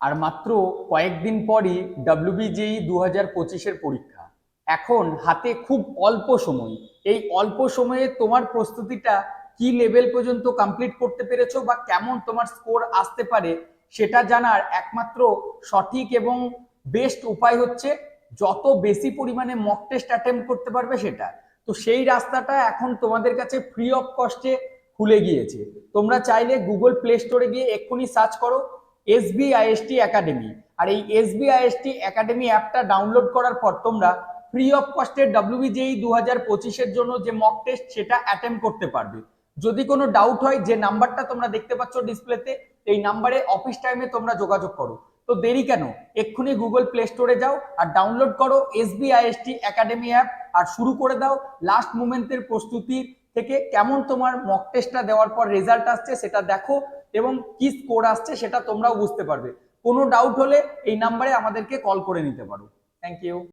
আর মাত্র কয়েকদিন পরই ডাব্লিউবিজেই দু হাজার পঁচিশের পরীক্ষা। এখন হাতে খুব অল্প সময়। এই অল্প সময়ে তোমার প্রস্তুতিটা কি লেভেল পর্যন্ত কমপ্লিট করতে পেরেছ বা কেমন তোমার স্কোর আসতে পারে সেটা জানার একমাত্র সঠিক এবং বেস্ট উপায় হচ্ছে যত বেশি পরিমাণে মক টেস্ট অ্যাটেম্প করতে পারবে সেটা। তো সেই রাস্তাটা এখন তোমাদের কাছে ফ্রি অফ কস্টে খুলে গিয়েছে। তোমরা চাইলে গুগল প্লে স্টোরে গিয়ে এক্ষুনি সার্চ করো। এসবিআইএসটি একাডেমি আর এই এসবিআইএসটি একাডেমি অ্যাপটা ডাউনলোড করার পর তোমরা ফ্রি অফ কস্টে ডাব্লিউবিজেই দু হাজার পঁচিশের জন্য যে মক টেস্ট সেটা অ্যাটেম্প করতে পারবে। যদি কোনো ডাউট হয়, যে নাম্বারটা তোমরা দেখতে পাচ্ছ ডিসপ্লেতে এই নাম্বারে অফিস টাইমে তোমরা যোগাযোগ করো। তো দেরি কেন? এক্ষুনি গুগল প্লে স্টোরে যাও আর ডাউনলোড করো এসবিআইএসটি একাডেমি অ্যাপ আর শুরু করে দাও লাস্ট মোমেন্টের প্রস্তুতি থেকে। কেমন তোমার মক টেস্টটা দেওয়ার পর রেজাল্ট আসছে সেটা দেখো। এবং কি স্কোর আসছে সেটা তোমরাও বুঝতে পারবে। কোনো ডাউট হলে এই নাম্বারে আমাদেরকে কল করে নিতে পারো। Thank you